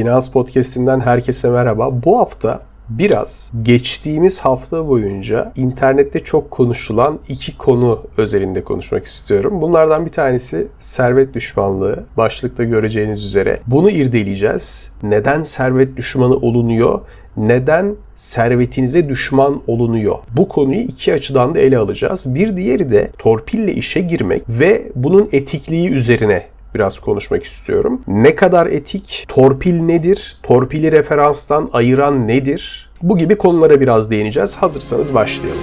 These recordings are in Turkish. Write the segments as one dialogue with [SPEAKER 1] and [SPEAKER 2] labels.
[SPEAKER 1] Finans Podcast'inden herkese merhaba. Bu hafta biraz geçtiğimiz hafta boyunca internette çok konuşulan iki konu özelinde konuşmak istiyorum. Bunlardan bir tanesi servet düşmanlığı. Başlıkta göreceğiniz üzere. Bunu irdeleyeceğiz. Neden servet düşmanı olunuyor? Neden servetinize düşman olunuyor? Bu konuyu iki açıdan da ele alacağız. Bir diğeri de torpille işe girmek ve bunun etikliği üzerine biraz konuşmak istiyorum. Ne kadar etik, torpil nedir, torpili referanstan ayıran nedir? Bu gibi konulara biraz değineceğiz. Hazırsanız başlayalım.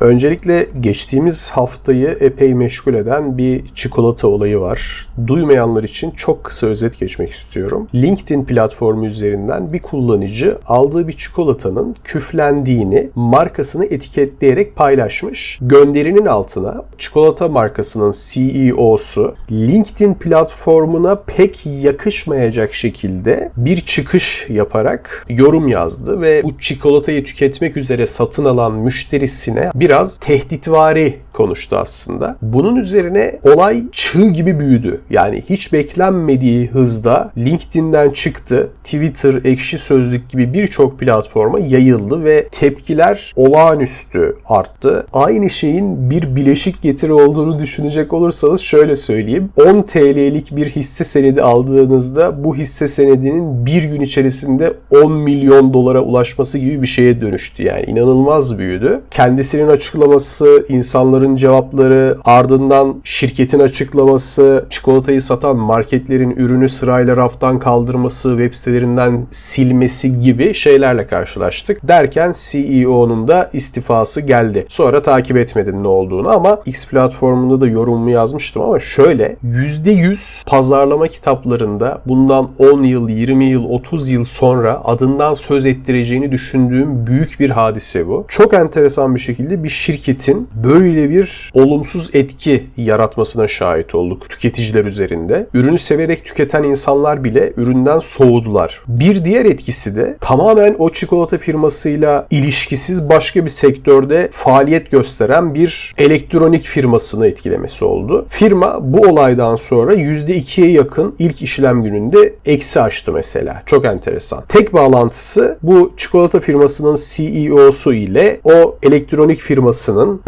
[SPEAKER 1] Öncelikle geçtiğimiz haftayı epey meşgul eden bir çikolata olayı var. Duymayanlar için çok kısa özet geçmek istiyorum. LinkedIn platformu üzerinden bir kullanıcı aldığı bir çikolatanın küflendiğini markasını etiketleyerek paylaşmış. Gönderinin altına çikolata markasının CEO'su LinkedIn platformuna pek yakışmayacak şekilde bir çıkış yaparak yorum yazdı ve bu çikolatayı tüketmek üzere satın alan müşterisine bir biraz tehditvari konuştu aslında. Bunun üzerine olay çığ gibi büyüdü. Yani hiç beklenmediği hızda LinkedIn'den çıktı. Twitter, Ekşi Sözlük gibi birçok platforma yayıldı ve tepkiler olağanüstü arttı. Aynı şeyin bir bileşik getiri olduğunu düşünecek olursanız şöyle söyleyeyim. 10 TL'lik bir hisse senedi aldığınızda bu hisse senedinin bir gün içerisinde 10 milyon dolara ulaşması gibi bir şeye dönüştü. Yani inanılmaz büyüdü. Kendisinin açıklaması, insanların cevapları, ardından şirketin açıklaması, çikolatayı satan marketlerin ürünü sırayla raftan kaldırması, web sitelerinden silmesi gibi şeylerle karşılaştık. Derken CEO'nun da istifası geldi. Sonra takip etmedim ne olduğunu ama X platformunda da yorumumu yazmıştım ama şöyle %100 pazarlama kitaplarında bundan 10 yıl, 20 yıl, 30 yıl sonra adından söz ettireceğini düşündüğüm büyük bir hadise bu. Çok enteresan bir şekilde bir şirketin böyle bir olumsuz etki yaratmasına şahit olduk tüketiciler üzerinde. Ürünü severek tüketen insanlar bile üründen soğudular. Bir diğer etkisi de tamamen o çikolata firmasıyla ilişkisiz başka bir sektörde faaliyet gösteren bir elektronik firmasını etkilemesi oldu. Firma bu olaydan sonra %2'ye yakın ilk işlem gününde eksi açtı mesela. Çok enteresan. Tek bağlantısı bu çikolata firmasının CEO'su ile o elektronik firmasının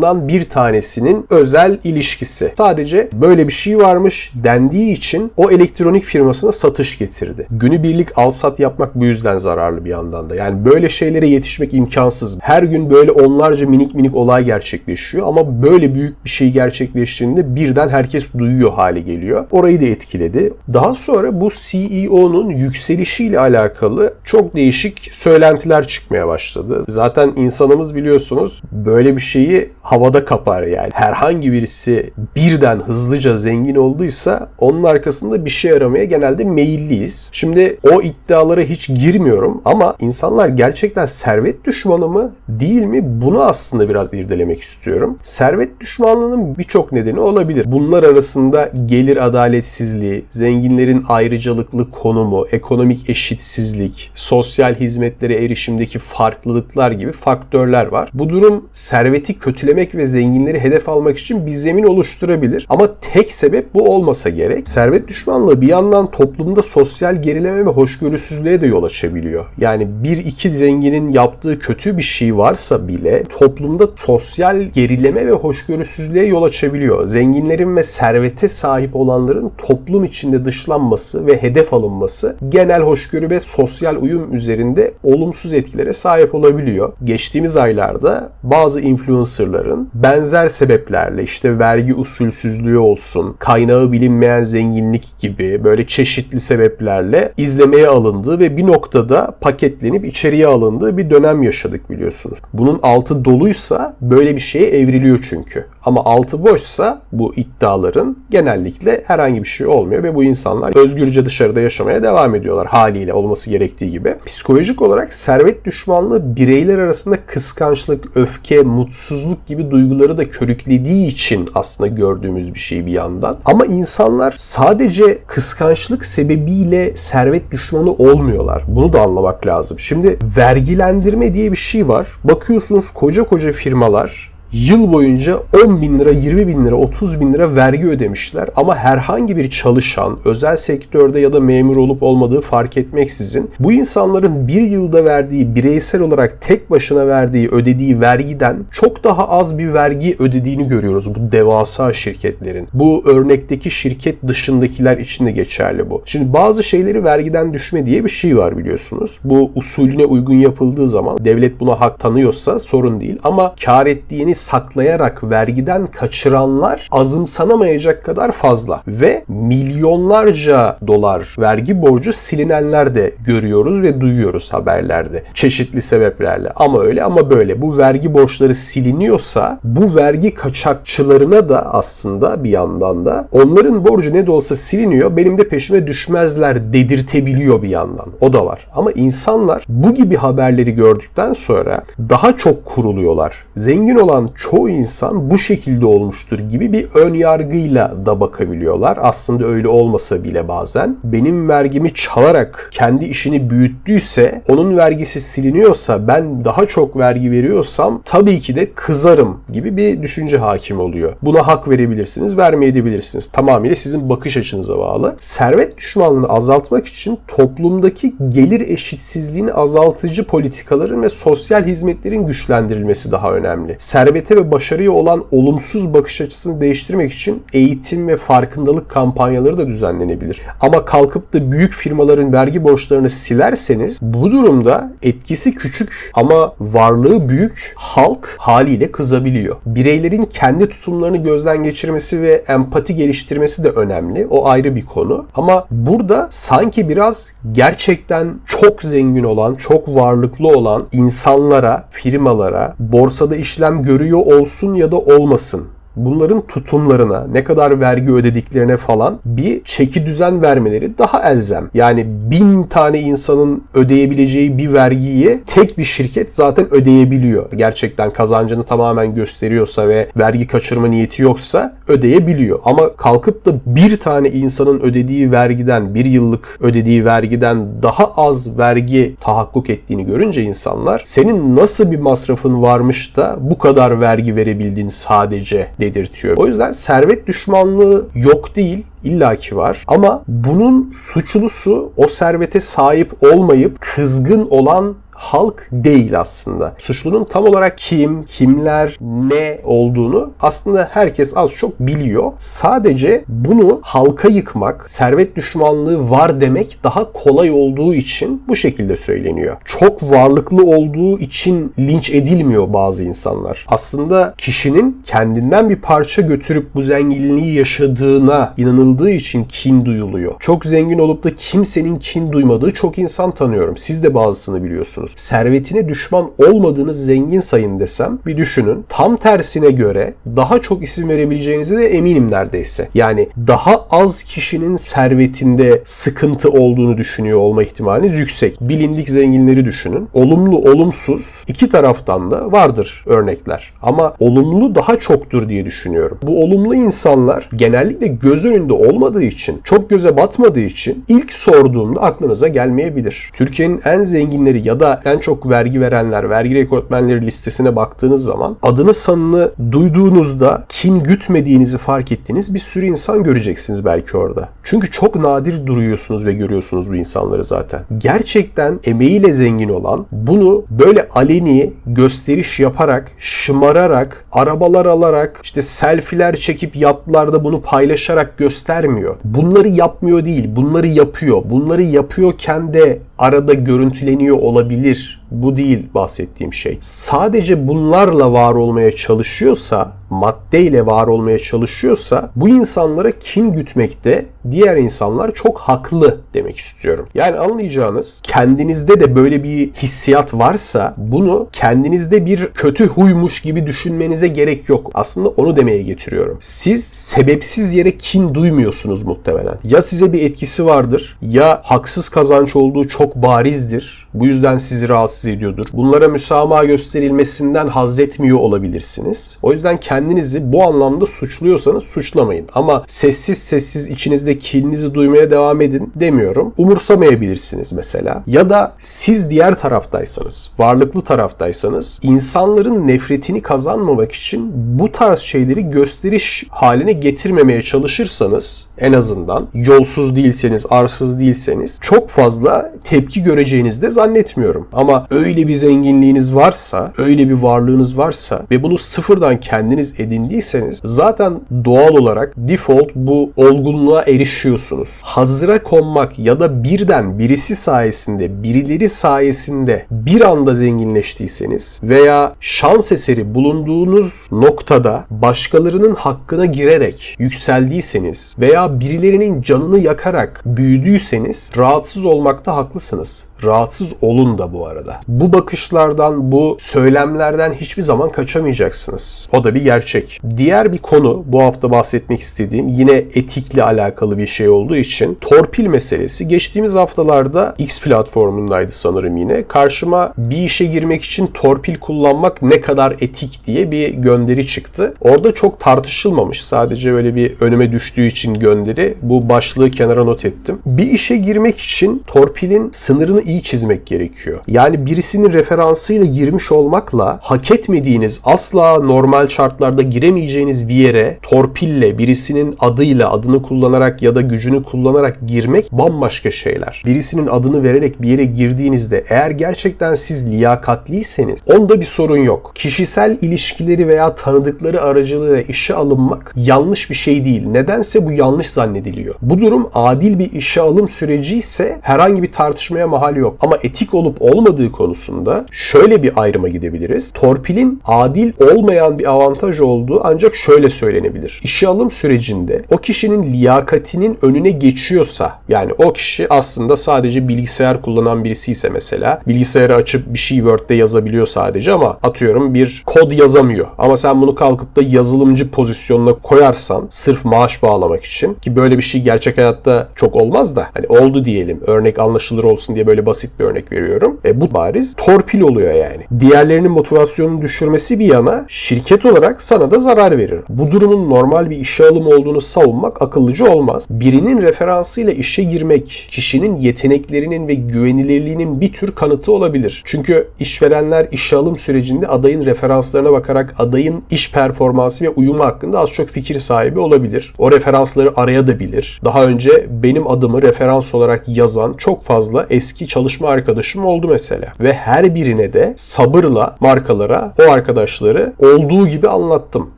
[SPEAKER 1] paydaşlarından bir tanesinin özel ilişkisi. Sadece böyle bir şey varmış dendiği için o elektronik firmasına satış getirdi. Günübirlik al-sat yapmak bu yüzden zararlı bir yandan da. Yani böyle şeylere yetişmek imkansız. Her gün böyle onlarca minik minik olay gerçekleşiyor ama böyle büyük bir şey gerçekleştiğinde birden herkes duyuyor hale geliyor. Orayı da etkiledi. Daha sonra bu CEO'nun yükselişiyle alakalı çok değişik söylentiler çıkmaya başladı. Zaten insanımız biliyorsunuz böyle bir şeyi havada kapar yani. Herhangi birisi birden hızlıca zengin olduysa onun arkasında bir şey aramaya genelde meyilliyiz. Şimdi o iddialara hiç girmiyorum ama insanlar gerçekten servet düşmanı mı değil mi bunu aslında biraz irdelemek istiyorum. Servet düşmanlığının birçok nedeni olabilir. Bunlar arasında gelir adaletsizliği, zenginlerin ayrıcalıklı konumu, ekonomik eşitsizlik, sosyal hizmetlere erişimdeki farklılıklar gibi faktörler var. Bu durum serveti kötülemek ve zenginleri hedef almak için bir zemin oluşturabilir. Ama tek sebep bu olmasa gerek. Servet düşmanlığı bir yandan toplumda sosyal gerileme ve hoşgörüsüzlüğe de yol açabiliyor. Yani bir iki zenginin yaptığı kötü bir şey varsa bile toplumda sosyal gerileme ve hoşgörüsüzlüğe yol açabiliyor. Zenginlerin ve servete sahip olanların toplum içinde dışlanması ve hedef alınması genel hoşgörü ve sosyal uyum üzerinde olumsuz etkilere sahip olabiliyor. Geçtiğimiz aylarda bazı influencerların benzer sebeplerle işte vergi usulsüzlüğü olsun, kaynağı bilinmeyen zenginlik gibi böyle çeşitli sebeplerle izlemeye alındığı ve bir noktada paketlenip içeriye alındığı bir dönem yaşadık biliyorsunuz. Bunun altı doluysa böyle bir şeye evriliyor çünkü. Ama altı boşsa bu iddiaların genellikle herhangi bir şey olmuyor ve bu insanlar özgürce dışarıda yaşamaya devam ediyorlar haliyle olması gerektiği gibi. Psikolojik olarak servet düşmanlığı bireyler arasında kıskançlık, öfke, mutsuzluk gibi duyguları da körüklediği için aslında gördüğümüz bir şey bir yandan. Ama insanlar sadece kıskançlık sebebiyle servet düşmanı olmuyorlar. Bunu da anlamak lazım. Şimdi vergilendirme diye bir şey var. Bakıyorsunuz koca koca firmalar yıl boyunca 10 bin lira, 20 bin lira, 30 bin lira vergi ödemişler. Ama herhangi bir çalışan, özel sektörde ya da memur olup olmadığı fark etmeksizin bu insanların bir yılda verdiği, bireysel olarak tek başına verdiği, ödediği vergiden çok daha az bir vergi ödediğini görüyoruz bu devasa şirketlerin. Bu örnekteki şirket dışındakiler için de geçerli bu. Şimdi bazı şeyleri vergiden düşme diye bir şey var biliyorsunuz. Bu usulüne uygun yapıldığı zaman devlet buna hak tanıyorsa sorun değil. Ama kar ettiğini saklayarak vergiden kaçıranlar azımsanamayacak kadar fazla. Ve milyonlarca dolar vergi borcu silinenler de görüyoruz ve duyuyoruz haberlerde. Çeşitli sebeplerle. Ama öyle ama böyle. Bu vergi borçları siliniyorsa bu vergi kaçakçılarına da aslında bir yandan da onların borcu ne de olsa siliniyor. Benim de peşime düşmezler dedirtebiliyor bir yandan. O da var. Ama insanlar bu gibi haberleri gördükten sonra daha çok kuruluyorlar. Zengin olan çoğu insan bu şekilde olmuştur gibi bir ön yargıyla da bakabiliyorlar. Aslında öyle olmasa bile bazen. Benim vergimi çalarak kendi işini büyüttüyse, onun vergisi siliniyorsa, ben daha çok vergi veriyorsam tabii ki de kızarım gibi bir düşünce hakim oluyor. Buna hak verebilirsiniz, vermeyebilirsiniz. Tamamıyla sizin bakış açınıza bağlı. Servet düşmanlığını azaltmak için toplumdaki gelir eşitsizliğini azaltıcı politikaların ve sosyal hizmetlerin güçlendirilmesi daha önemli. Servete ve başarıya olan olumsuz bakış açısını değiştirmek için eğitim ve farkındalık kampanyaları da düzenlenebilir. Ama kalkıp da büyük firmaların vergi borçlarını silerseniz bu durumda etkisi küçük ama varlığı büyük halk haliyle kızabiliyor. Bireylerin kendi tutumlarını gözden geçirmesi ve empati geliştirmesi de önemli. O ayrı bir konu. Ama burada sanki biraz gerçekten çok zengin olan, çok varlıklı olan insanlara, firmalara borsada işlem görüyor olsun ya da olmasın bunların tutumlarına, ne kadar vergi ödediklerine falan bir çeki düzen vermeleri daha elzem. Yani bin tane insanın ödeyebileceği bir vergiyi tek bir şirket zaten ödeyebiliyor. Gerçekten kazancını tamamen gösteriyorsa ve vergi kaçırma niyeti yoksa ödeyebiliyor. Ama kalkıp da bir tane insanın ödediği vergiden, bir yıllık ödediği vergiden daha az vergi tahakkuk ettiğini görünce insanlar senin nasıl bir masrafın varmış da bu kadar vergi verebildin sadece dedirtiyor. O yüzden servet düşmanlığı yok değil illaki var ama bunun suçlusu o servete sahip olmayıp kızgın olan halk değil aslında. Suçlunun tam olarak kim, kimler, ne olduğunu aslında herkes az çok biliyor. Sadece bunu halka yıkmak, servet düşmanlığı var demek daha kolay olduğu için bu şekilde söyleniyor. Çok varlıklı olduğu için linç edilmiyor bazı insanlar. Aslında kişinin kendinden bir parça götürüp bu zenginliği yaşadığına inanıldığı için kin duyuluyor. Çok zengin olup da kimsenin kin duymadığı çok insan tanıyorum. Siz de bazısını biliyorsunuz. Servetine düşman olmadığınız zengin sayın desem bir düşünün. Tam tersine göre daha çok isim verebileceğinize de eminim neredeyse. Yani daha az kişinin servetinde sıkıntı olduğunu düşünüyor olma ihtimaliniz yüksek. Bilindik zenginleri düşünün. Olumlu, olumsuz iki taraftan da vardır örnekler. Ama olumlu daha çoktur diye düşünüyorum. Bu olumlu insanlar genellikle göz önünde olmadığı için, çok göze batmadığı için ilk sorduğumda aklınıza gelmeyebilir. Türkiye'nin en zenginleri ya da en çok vergi verenler, vergi rekortmenleri listesine baktığınız zaman adını sanını duyduğunuzda kin gütmediğinizi fark ettiğiniz bir sürü insan göreceksiniz belki orada. Çünkü çok nadir duruyorsunuz ve görüyorsunuz bu insanları zaten. Gerçekten emeğiyle zengin olan bunu böyle aleni gösteriş yaparak, şımararak, arabalar alarak, işte selfiler çekip yatlarda bunu paylaşarak göstermiyor. Bunları yapmıyor değil, bunları yapıyor. Bunları yapıyorken de arada görüntüleniyor olabilir. Bu değil bahsettiğim şey. Sadece bunlarla var olmaya çalışıyorsa, maddeyle var olmaya çalışıyorsa bu insanlara kin gütmekte diğer insanlar çok haklı demek istiyorum. Yani anlayacağınız kendinizde de böyle bir hissiyat varsa bunu kendinizde bir kötü huymuş gibi düşünmenize gerek yok. Aslında onu demeye getiriyorum. Siz sebepsiz yere kin duymuyorsunuz muhtemelen. Ya size bir etkisi vardır ya haksız kazanç olduğu çok barizdir Bu yüzden sizi rahatsız ediyordur. Bunlara müsamaha gösterilmesinden haz etmiyor olabilirsiniz. O yüzden kendinizi bu anlamda suçluyorsanız suçlamayın. Ama sessiz sessiz içinizde kininizi duymaya devam edin demiyorum. Umursamayabilirsiniz mesela. Ya da siz diğer taraftaysanız, varlıklı taraftaysanız insanların nefretini kazanmamak için bu tarz şeyleri gösteriş haline getirmemeye çalışırsanız en azından yolsuz değilseniz, arsız değilseniz çok fazla tepki göreceğinizi de zannetmiyorum. Ama öyle bir zenginliğiniz varsa, öyle bir varlığınız varsa ve bunu sıfırdan kendiniz edindiyseniz zaten doğal olarak default bu olgunluğa erişiyorsunuz. Hazıra konmak ya da birden birisi sayesinde, birileri sayesinde bir anda zenginleştiyseniz veya şans eseri bulunduğunuz noktada başkalarının hakkına girerek yükseldiyseniz veya birilerinin canını yakarak büyüdüyseniz rahatsız olmakta haklısınız. Rahatsız olun da bu arada. Bu bakışlardan, bu söylemlerden hiçbir zaman kaçamayacaksınız. O da bir gerçek. Diğer bir konu bu hafta bahsetmek istediğim yine etikle alakalı bir şey olduğu için torpil meselesi. Geçtiğimiz haftalarda X platformundaydı sanırım yine. Karşıma bir işe girmek için torpil kullanmak ne kadar etik diye bir gönderi çıktı. Orada çok tartışılmamış. Sadece öyle bir önüme düştüğü için gönderi. Bu başlığı kenara not ettim. Bir işe girmek için torpilin sınırını iyi çizmek gerekiyor. Yani birisinin referansıyla girmiş olmakla hak etmediğiniz asla normal şartlarda giremeyeceğiniz bir yere torpille birisinin adıyla adını kullanarak ya da gücünü kullanarak girmek bambaşka şeyler. Birisinin adını vererek bir yere girdiğinizde eğer gerçekten siz liyakatliyseniz onda bir sorun yok. Kişisel ilişkileri veya tanıdıkları aracılığıyla işe alınmak yanlış bir şey değil. Nedense bu yanlış zannediliyor. Bu durum adil bir işe alım süreci ise herhangi bir tartışmaya mahal yok. Ama etik olup olmadığı konusunda şöyle bir ayrıma gidebiliriz. Torpilin adil olmayan bir avantaj olduğu ancak şöyle söylenebilir. İşe alım sürecinde o kişinin liyakatinin önüne geçiyorsa yani o kişi aslında sadece bilgisayar kullanan birisi ise mesela bilgisayarı açıp bir şey Word'de yazabiliyor sadece ama atıyorum bir kod yazamıyor. Ama sen bunu kalkıp da yazılımcı pozisyonuna koyarsan sırf maaş bağlamak için ki böyle bir şey gerçek hayatta çok olmaz da hani oldu diyelim örnek anlaşılır olsun diye böyle basit bir örnek veriyorum. E, bu bariz torpil oluyor yani. Diğerlerinin motivasyonunu düşürmesi bir yana şirket olarak sana da zarar verir. Bu durumun normal bir işe alım olduğunu savunmak akıllıca olmaz. Birinin referansıyla işe girmek kişinin yeteneklerinin ve güvenilirliğinin bir tür kanıtı olabilir. Çünkü işverenler işe alım sürecinde adayın referanslarına bakarak adayın iş performansı ve uyumu hakkında az çok fikir sahibi olabilir. O referansları arayabilir. Daha önce benim adımı referans olarak yazan çok fazla eski çalışma arkadaşım oldu mesela. Ve her birine de sabırla markalara o arkadaşları olduğu gibi anlattım.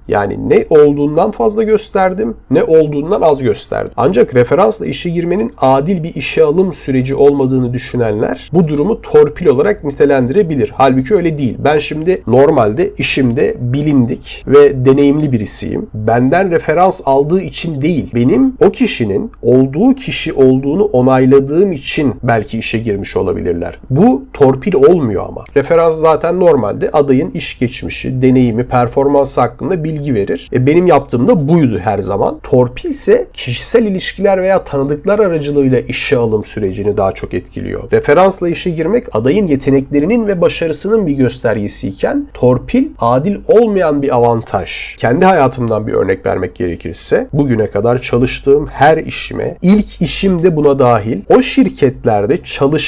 [SPEAKER 1] Yani ne olduğundan fazla gösterdim ne olduğundan az gösterdim. Ancak referansla işe girmenin adil bir işe alım süreci olmadığını düşünenler bu durumu torpil olarak nitelendirebilir. Halbuki öyle değil. Ben şimdi normalde işimde bilindik ve deneyimli birisiyim. Benden referans aldığı için değil, benim o kişinin olduğu kişi olduğunu onayladığım için belki işe girmiş olabilirler. Bu torpil olmuyor ama. Referans zaten normalde adayın iş geçmişi, deneyimi, performansı hakkında bilgi verir. E benim yaptığım da buydu her zaman. Torpil ise kişisel ilişkiler veya tanıdıklar aracılığıyla işe alım sürecini daha çok etkiliyor. Referansla işe girmek adayın yeteneklerinin ve başarısının bir göstergesiyken torpil adil olmayan bir avantaj. Kendi hayatımdan bir örnek vermek gerekirse bugüne kadar çalıştığım her işime ilk işim de buna dahil o şirketlerde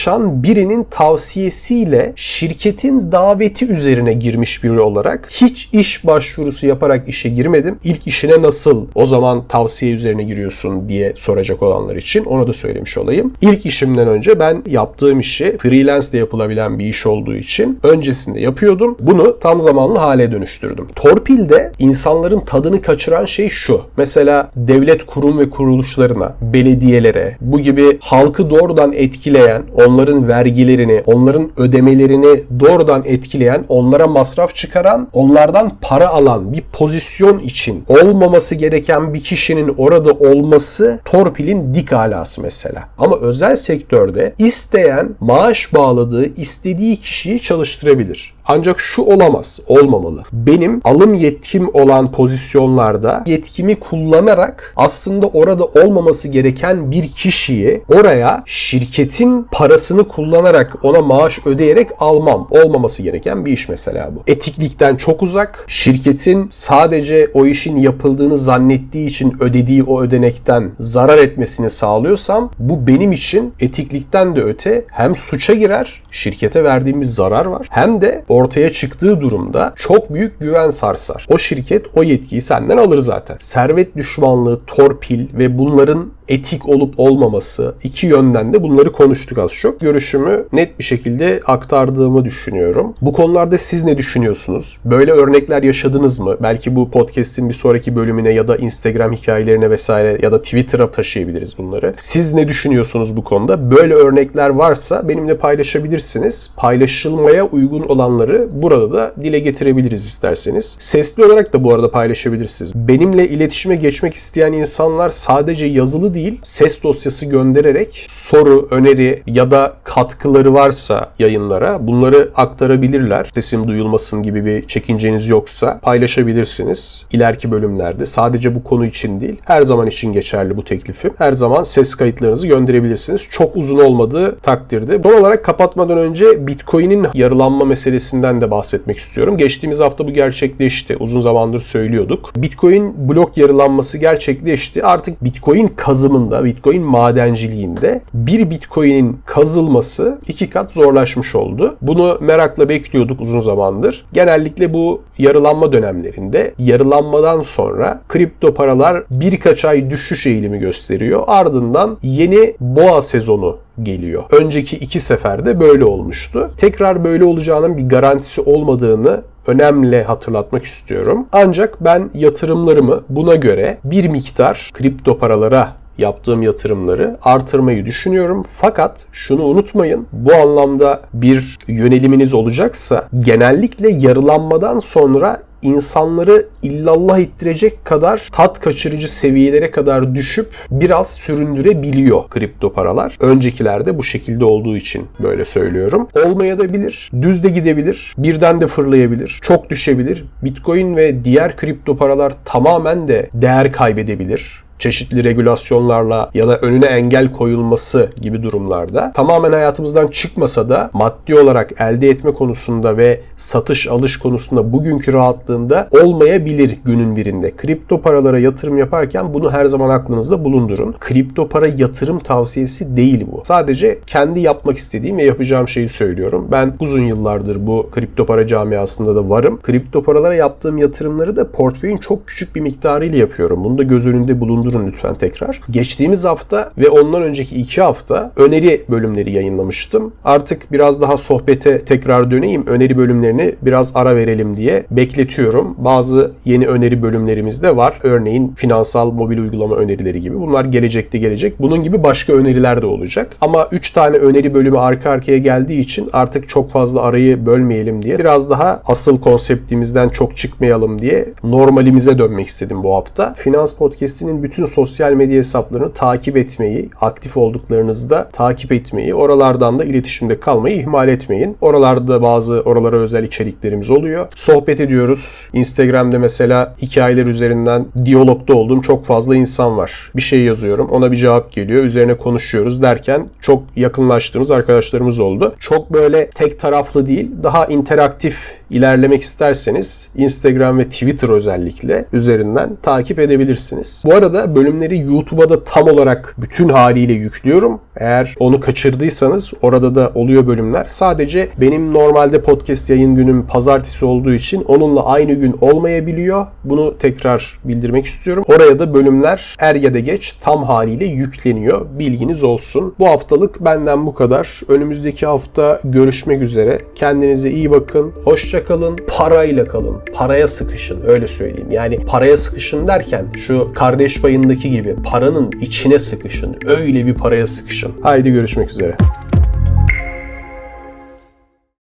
[SPEAKER 1] çalışan birinin tavsiyesiyle şirketin daveti üzerine girmiş biri olarak hiç iş başvurusu yaparak işe girmedim. İlk işine nasıl o zaman tavsiye üzerine giriyorsun diye soracak olanlar için onu da söylemiş olayım. İlk işimden önce ben yaptığım işi freelance de yapılabilen bir iş olduğu için öncesinde yapıyordum. Bunu tam zamanlı hale dönüştürdüm. Torpilde insanların tadını kaçıran şey şu. Mesela devlet kurum ve kuruluşlarına, belediyelere, bu gibi halkı doğrudan etkileyen, onların vergilerini, onların ödemelerini doğrudan etkileyen, onlara masraf çıkaran, onlardan para alan bir pozisyon için olmaması gereken bir kişinin orada olması torpilin dik alası mesela. Ama özel sektörde isteyen maaş bağladığı istediği kişiyi çalıştırabilir. Ancak şu olamaz, olmamalı. Benim alım yetkim olan pozisyonlarda yetkimi kullanarak aslında orada olmaması gereken bir kişiyi oraya şirketin parası parasını kullanarak ona maaş ödeyerek almam. Olmaması gereken bir iş mesela bu. Etiklikten çok uzak. Şirketin sadece o işin yapıldığını zannettiği için ödediği o ödenekten zarar etmesini sağlıyorsam bu benim için etiklikten de öte hem suça girer, şirkete verdiğimiz zarar var hem de ortaya çıktığı durumda çok büyük güven sarsar. O şirket o yetkiyi senden alır zaten. Servet düşmanlığı, torpil ve bunların etik olup olmaması iki yönden de bunları konuştuk az çok. Görüşümü net bir şekilde aktardığımı düşünüyorum. Bu konularda siz ne düşünüyorsunuz? Böyle örnekler yaşadınız mı? Belki bu podcast'in bir sonraki bölümüne ya da Instagram hikayelerine vesaire ya da Twitter'a taşıyabiliriz bunları. Siz ne düşünüyorsunuz bu konuda? Böyle örnekler varsa benimle paylaşabilirsiniz. Paylaşılmaya uygun olanları burada da dile getirebiliriz isterseniz. Sesli olarak da bu arada paylaşabilirsiniz. Benimle iletişime geçmek isteyen insanlar sadece yazılı değil, ses dosyası göndererek soru, öneri ya da katkıları varsa yayınlara bunları aktarabilirler. Sesim duyulmasın gibi bir çekinceniz yoksa paylaşabilirsiniz. İleriki bölümlerde sadece bu konu için değil, her zaman için geçerli bu teklifim. Her zaman ses kayıtlarınızı gönderebilirsiniz. Çok uzun olmadığı takdirde. Son olarak kapatmadan önce Bitcoin'in yarılanma meselesinden de bahsetmek istiyorum. Geçtiğimiz hafta bu gerçekleşti. Uzun zamandır söylüyorduk. Bitcoin blok yarılanması gerçekleşti. Artık Bitcoin kazımında, Bitcoin madenciliğinde bir Bitcoin'in kazılması iki kat zorlaşmış oldu. Bunu merakla bekliyorduk uzun zamandır. Genellikle bu yarılanma dönemlerinde yarılanmadan sonra kripto paralar birkaç ay düşüş eğilimi gösteriyor. Ardından yeni boğa sezonu geliyor. Önceki iki seferde böyle olmuştu. Tekrar böyle olacağının bir garantisi olmadığını önemli hatırlatmak istiyorum. Ancak ben yatırımlarımı buna göre bir miktar kripto paralara yaptığım yatırımları artırmayı düşünüyorum. Fakat şunu unutmayın. Bu anlamda bir yöneliminiz olacaksa genellikle yarılanmadan sonra insanları illallah ettirecek kadar tat kaçırıcı seviyelere kadar düşüp biraz süründürebiliyor kripto paralar. Öncekilerde bu şekilde olduğu için böyle söylüyorum. Olmaya da bilir, düz de gidebilir, birden de fırlayabilir, çok düşebilir. Bitcoin ve diğer kripto paralar tamamen de değer kaybedebilir çeşitli regülasyonlarla ya da önüne engel koyulması gibi durumlarda tamamen hayatımızdan çıkmasa da maddi olarak elde etme konusunda ve satış alış konusunda bugünkü rahatlığında olmayabilir günün birinde. Kripto paralara yatırım yaparken bunu her zaman aklınızda bulundurun. Kripto para yatırım tavsiyesi değil bu. Sadece kendi yapmak istediğim ve yapacağım şeyi söylüyorum. Ben uzun yıllardır bu kripto para camiasında da varım. Kripto paralara yaptığım yatırımları da portföyün çok küçük bir miktarıyla yapıyorum. Bunu da göz önünde bulundurun durun lütfen tekrar. Geçtiğimiz hafta ve ondan önceki iki hafta öneri bölümleri yayınlamıştım. Artık biraz daha sohbete tekrar döneyim. Öneri bölümlerini biraz ara verelim diye bekletiyorum. Bazı yeni öneri bölümlerimiz de var. Örneğin finansal mobil uygulama önerileri gibi. Bunlar gelecekte gelecek. Bunun gibi başka öneriler de olacak. Ama 3 tane öneri bölümü arka arkaya geldiği için artık çok fazla arayı bölmeyelim diye biraz daha asıl konseptimizden çok çıkmayalım diye normalimize dönmek istedim bu hafta. Finans Podcast'inin bütün bütün sosyal medya hesaplarını takip etmeyi, aktif olduklarınızda takip etmeyi, oralardan da iletişimde kalmayı ihmal etmeyin. Oralarda bazı oralara özel içeriklerimiz oluyor. Sohbet ediyoruz. Instagram'da mesela hikayeler üzerinden diyalogda olduğum çok fazla insan var. Bir şey yazıyorum, ona bir cevap geliyor, üzerine konuşuyoruz derken çok yakınlaştığımız arkadaşlarımız oldu. Çok böyle tek taraflı değil, daha interaktif ilerlemek isterseniz Instagram ve Twitter özellikle üzerinden takip edebilirsiniz. Bu arada bölümleri YouTube'a da tam olarak bütün haliyle yüklüyorum. Eğer onu kaçırdıysanız orada da oluyor bölümler. Sadece benim normalde podcast yayın günüm pazartesi olduğu için onunla aynı gün olmayabiliyor. Bunu tekrar bildirmek istiyorum. Oraya da bölümler er ya da geç tam haliyle yükleniyor. Bilginiz olsun. Bu haftalık benden bu kadar. Önümüzdeki hafta görüşmek üzere. Kendinize iyi bakın. Hoşça kalın. Parayla kalın. Paraya sıkışın. Öyle söyleyeyim. Yani paraya sıkışın derken şu kardeş payındaki gibi paranın içine sıkışın. Öyle bir paraya sıkışın. Haydi görüşmek üzere.